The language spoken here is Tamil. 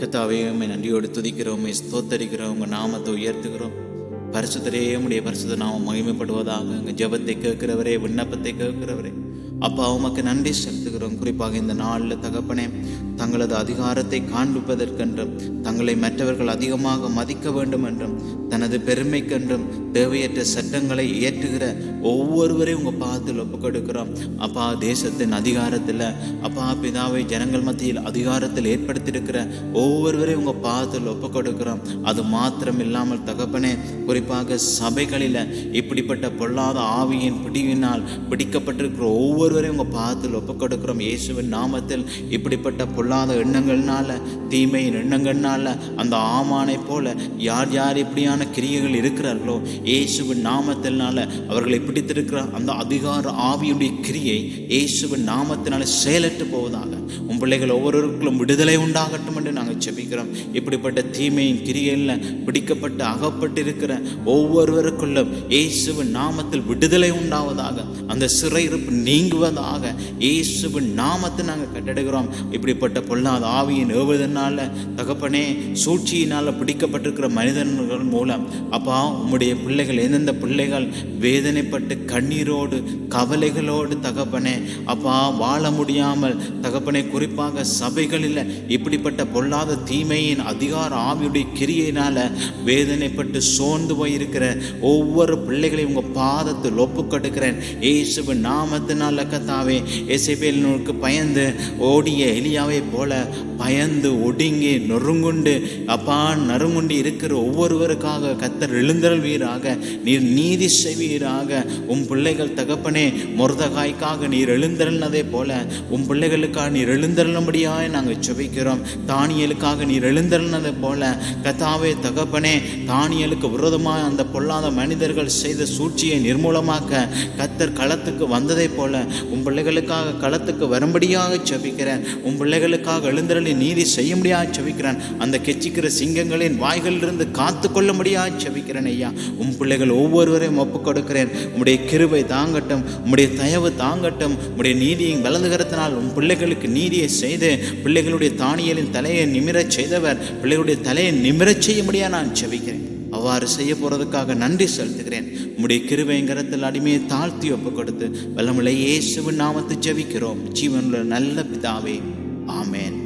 கத்தாவே உண்மை நன்றியோடு துதிக்கிறோம் உம்மை ஸ்தோத்தரிக்கிறோம் உங்கள் நாமத்தை உயர்த்துகிறோம். பரிசுத்தரே உடைய பரிசுத்த நாமம் மகிமைப்படுவதாக உங்கள் ஜெபத்தை கேட்கிறவரே விண்ணப்பத்தை கேட்கிறவரே. அப்பா உமக்கு நன்றி செலுத்துகிறோம். குறிப்பாக இந்த நாளில் தகப்பனே தங்களது அதிகாரத்தை காண்பிப்பதற்கென்றும் தங்களை மற்றவர்கள் அதிகமாக மதிக்க வேண்டும் என்றும் தனது பெருமைக்கென்றும் தேவையற்ற சட்டங்களை இயற்றுகிற ஒவ்வொருவரையும் உங்கள் பாதத்தில் ஒப்புக்கொடுக்கிறோம். அப்பா தேசத்தின் அதிகாரத்தில் அப்பா பிதாவை ஜனங்கள் மத்தியில் அதிகாரத்தில் ஏற்படுத்தியிருக்கிற ஒவ்வொருவரையும் உங்கள் பாதத்தில் ஒப்புக்கொடுக்கிறோம். அது மாத்திரம் இல்லாமல் தகப்பனே குறிப்பாக சபைகளில் இப்படிப்பட்ட பொல்லாத ஆவியின் பிடிவினால் பிடிக்கப்பட்டிருக்கிற ஒவ்வொருவரையும் உங்கள் பாதத்தில் ஒப்புக்கொடுக்கிறோம். இயேசுவின் நாமத்தில் இப்படிப்பட்ட பொல்லாத எண்ணங்கள்னால தீமையின் எண்ணங்கள்னால அந்த ஆமானை போல யார் யார் இப்படியான கிரியைகள் இருக்கிறார்களோ இயேசுவின் நாமத்தினால அவர்களை பிடித்திருக்கிற அந்த அதிகார ஆவியுடைய கிரியை இயேசுவின் நாமத்தினால செயலற்று போவதாக உன் பிள்ளைகள் ஒவ்வொருவருக்கும் விடுதலை உண்டாகட்டும் என்று நாங்கள் செபிக்கிறோம் இப்படிப்பட்ட தீமையின் கிரியையில் பிடிக்கப்பட்டு அகப்பட்டிருக்கிற ஒவ்வொருவருக்குள்ளும் இயேசுவின் நாமத்தில் விடுதலை உண்டாவதாக அந்த சிறையிருப்பு நீங்குவதாக இயேசுவின் நாமத்தை நாங்கள் கட்டடுகிறோம். இப்படிப்பட்ட பொல்லாத ஆவியின் ஏவுவதனால தகப்பனே சூழ்ச்சியினால் பிடிக்கப்பட்டிருக்கிற மனிதர்கள் மூலம் அப்பா உம்முடைய பிள்ளைகள் எந்தெந்த பிள்ளைகள் வேதனைப்பட்டு கண்ணீரோடு கவலைகளோடு தகப்பனே அப்பா வாழ முடியாமல் தகப்பனே குறிப்பாக சபைகளில் இப்படிப்பட்ட பொல்லாத தீமையின் அதிகார ஆவியுடைய கிரியினால் வேதனைப்பட்டு சோர்ந்து போயிருக்கிற ஒவ்வொரு பிள்ளைகளையும் உங்கள் பாதத்தில் ஒப்பு ஏசுபு நாமத்தினால் நாமத்தினால கத்தாவே நூலுக்கு பயந்து ஓடிய எலியாவை போல பயந்து ஒடுங்கி நொறுங்குண்டு அப்பா நறுங்குண்டு இருக்கிற ஒவ்வொருவருக்காக கத்தர் எழுந்தருள்வீராக. நீர் நீதி செய்வீராக. உன் பிள்ளைகள் தகப்பனே முருதகாய்க்காக நீர் எழுந்தருள்னதே போல உன் பிள்ளைகளுக்காக நீர் எழுந்தருளும்படியாய் நாங்கள் செபிக்கிறோம் தானியலுக்காக நீர் எழுந்தருள்னதை போல கத்தாவே தகப்பனே தானியலுக்கு விரோதமாக அந்த பொல்லாத மனிதர்கள் செய்த சூழ்ச்சியை நிர்மூலமாக்க கத்தர் களத்துக்கு வந்ததை போல உன் பிள்ளைகளுக்காக களத்துக்கு வரும்படியாக செபிக்கிறேன் உன் பிள்ளைகளுக்காக எழுந்தருளி நீதி செய்யும்படியாக செபிக்கிறேன் அந்த கெச்சிக்கிற சிங்கங்களின் வாய்களிலிருந்து காத்து கொள்ளும்படியாக செபிக்கிறேன் ஐயா. உன் பிள்ளைகள் ஒவ்வொருவரையும் ஒப்பு கொடுக்கிறேன். உம்முடைய கிருபை தாங்கட்டும். உம்முடைய தயவு தாங்கட்டும். உம்முடைய நீதியை வலதுகரத்தினால் உன் பிள்ளைகளுக்கு நீதியை செய்து பிள்ளைகளுடைய தானியலின் தலையை நிமிரச் செய்தவர். பிள்ளைகளுடைய தலையை நிமிரச் செய்யும்படியாக நான் செபிக்கிறேன். அவ்வாறு செய்ய போகிறதுக்காக நன்றி செலுத்துகிறேன். உம்முடைய கிருபைங்கரத்தில் அடிமையை தாழ்த்தி ஒப்பு கொடுத்து வல்லமுள்ள இயேசுவின் நாமத்தை ஜபிக்கிறோம். ஜீவனுள்ள நல்ல பிதாவே. ஆமேன்.